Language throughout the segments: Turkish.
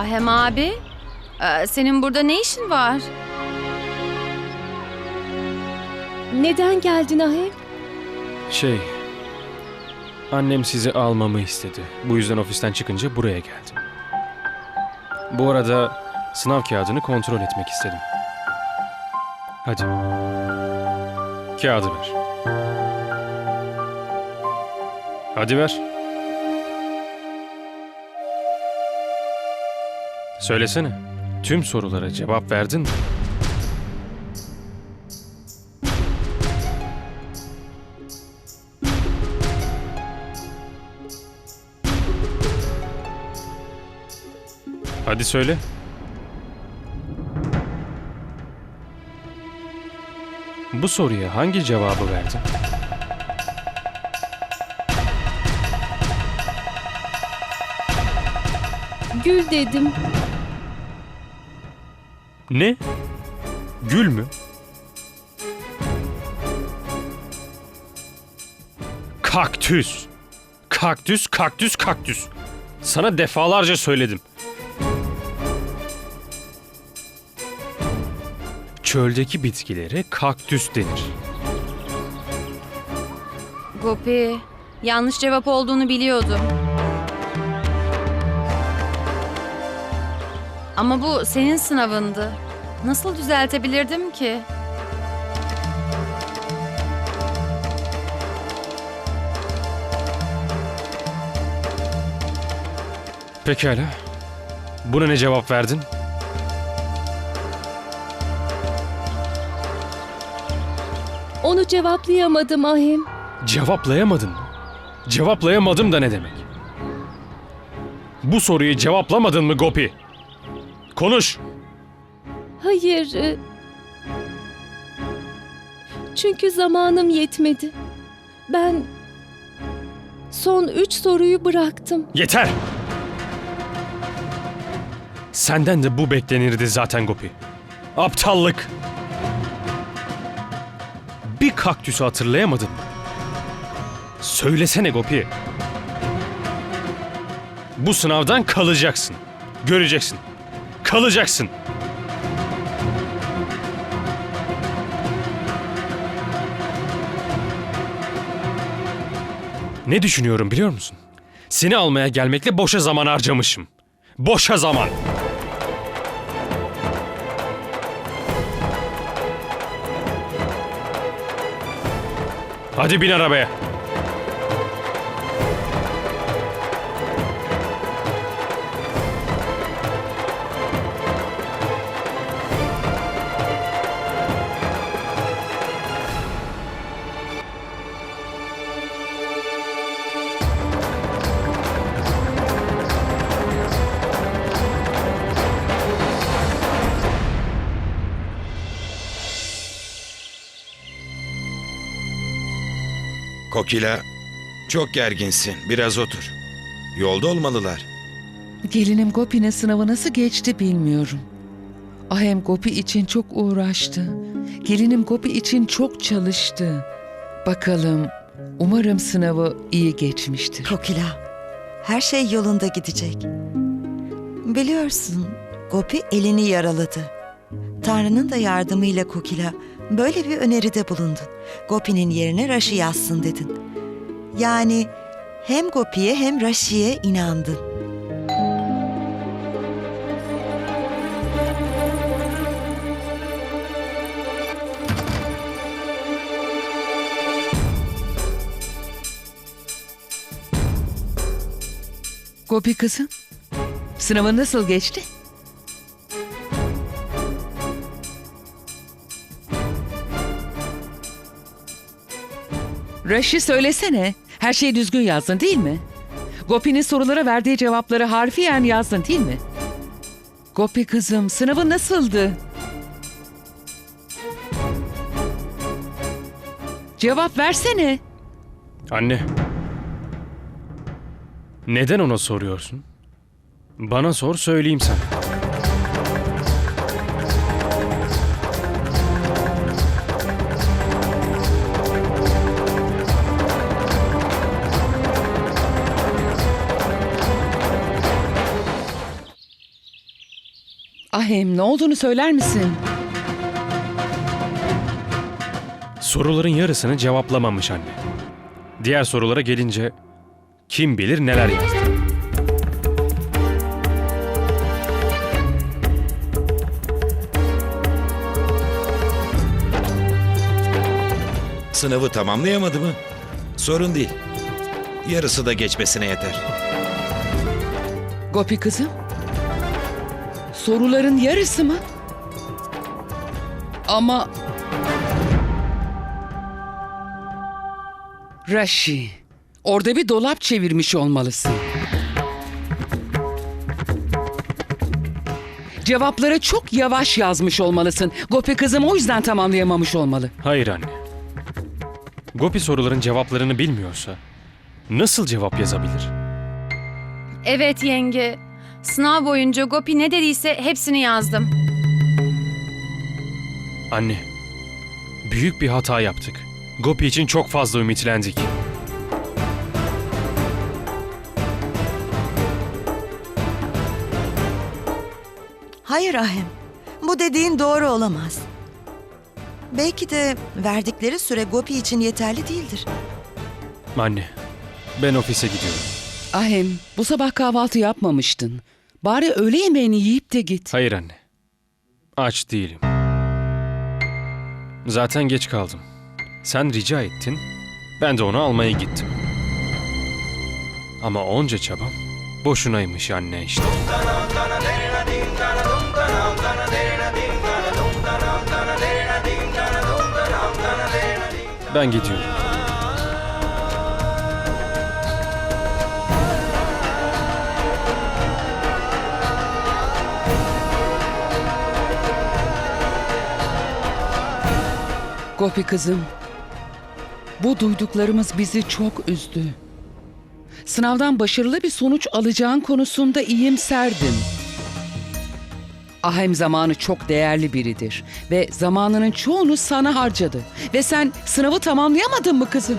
Ahem abi, e, senin burada ne işin var? Neden geldin Ahem? Şey... Annem sizi almamı istedi. Bu yüzden ofisten çıkınca buraya geldim. Bu arada sınav kağıdını kontrol etmek istedim. Hadi. Kağıdı ver. Hadi ver. Söylesene. Tüm sorulara cevap verdin mi? Hadi söyle. Bu soruya hangi cevabı verdin? Gül dedim. Ne? Gül mü? Kaktüs. Kaktüs, kaktüs, kaktüs. Sana defalarca söyledim. Çöldeki bitkilere kaktüs denir. Gopi, yanlış cevap olduğunu biliyordum. Ama bu senin sınavındı. Nasıl düzeltebilirdim ki? Pekala. Buna ne cevap verdin? Onu cevaplayamadım Ahem. Cevaplayamadın mı? Cevaplayamadım da ne demek? Bu soruyu cevaplamadın mı Gopi? Konuş. Hayır. e, Çünkü zamanım yetmedi. Ben son üç soruyu bıraktım. Yeter! Senden de bu beklenirdi zaten Gopi. Aptallık. Bir kaktüsü hatırlayamadın mı? Söylesene Gopi. Bu sınavdan kalacaksın. Göreceksin. Kalacaksın. Ne düşünüyorum biliyor musun? Seni almaya gelmekle boşa zaman harcamışım. Boşa zaman. Hadi bin arabaya. Kokila, çok gerginsin. Biraz otur. Yolda olmalılar. Gelinim Gopi'nin sınavı nasıl geçti bilmiyorum. Ahem Gopi için çok uğraştı. Gelinim Gopi için çok çalıştı. Bakalım, umarım sınavı iyi geçmiştir. Kokila, her şey yolunda gidecek. Biliyorsun, Gopi elini yaraladı. Tanrı'nın da yardımıyla Kokila böyle bir öneride bulundun. Gopi'nin yerine Raşi yazsın dedin. Yani hem Gopi'ye hem Raşi'ye inandın. Gopi kızım, sınavın nasıl geçti? Raşi söylesene. Her şeyi düzgün yazdın değil mi? Gopi'nin sorulara verdiği cevapları harfiyen yazdın değil mi? Gopi kızım, sınavın nasıldı? Cevap versene. Anne. Neden ona soruyorsun? Bana sor söyleyeyim sana. Ahem ne olduğunu söyler misin? Soruların yarısını cevaplamamış anne. Diğer sorulara gelince kim bilir neler yazdı. Sınavı tamamlayamadı mı? Sorun değil. Yarısı da geçmesine yeter. Gopi kızım. Soruların yarısı mı? Ama... Rashi, orada bir dolap çevirmiş olmalısın. Cevapları çok yavaş yazmış olmalısın. Gopi kızım o yüzden tamamlayamamış olmalı. Hayır anne. Gopi soruların cevaplarını bilmiyorsa nasıl cevap yazabilir? Evet yenge. Sınav boyunca Gopi ne dediyse hepsini yazdım. Anne, büyük bir hata yaptık. Gopi için çok fazla ümitlendik. Hayır Ahem. Bu dediğin doğru olamaz. Belki de verdikleri süre Gopi için yeterli değildir. Anne, ben ofise gidiyorum. Ahem, bu sabah kahvaltı yapmamıştın. Bari öğle yemeğini yiyip de git. Hayır anne. Aç değilim. Zaten geç kaldım. Sen rica ettin. Ben de onu almaya gittim. Ama onca çabam boşunaymış anne işte. Ben gidiyorum. Gopi kızım, bu duyduklarımız bizi çok üzdü. Sınavdan başarılı bir sonuç alacağın konusunda iyimserdin. Ahem zamanı çok değerli biridir ve zamanının çoğunu sana harcadı. Ve sen sınavı tamamlayamadın mı kızım?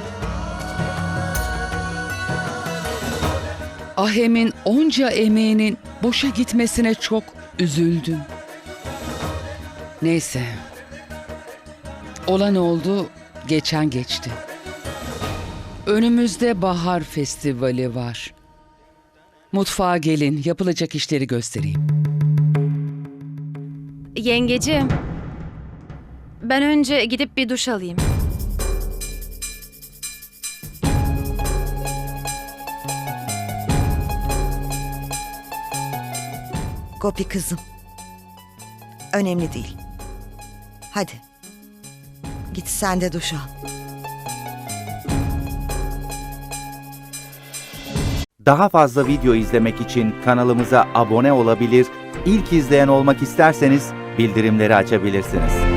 Ahem'in onca emeğinin boşa gitmesine çok üzüldüm. Neyse, Olan oldu, geçen geçti. Önümüzde bahar festivali var. Mutfağa gelin, yapılacak işleri göstereyim. Yengeciğim. Ben önce gidip bir duş alayım. Gopi kızım. Önemli değil. Hadi. Git sen de duş al. Daha fazla video izlemek için kanalımıza abone olabilir, ilk izleyen olmak isterseniz bildirimleri açabilirsiniz.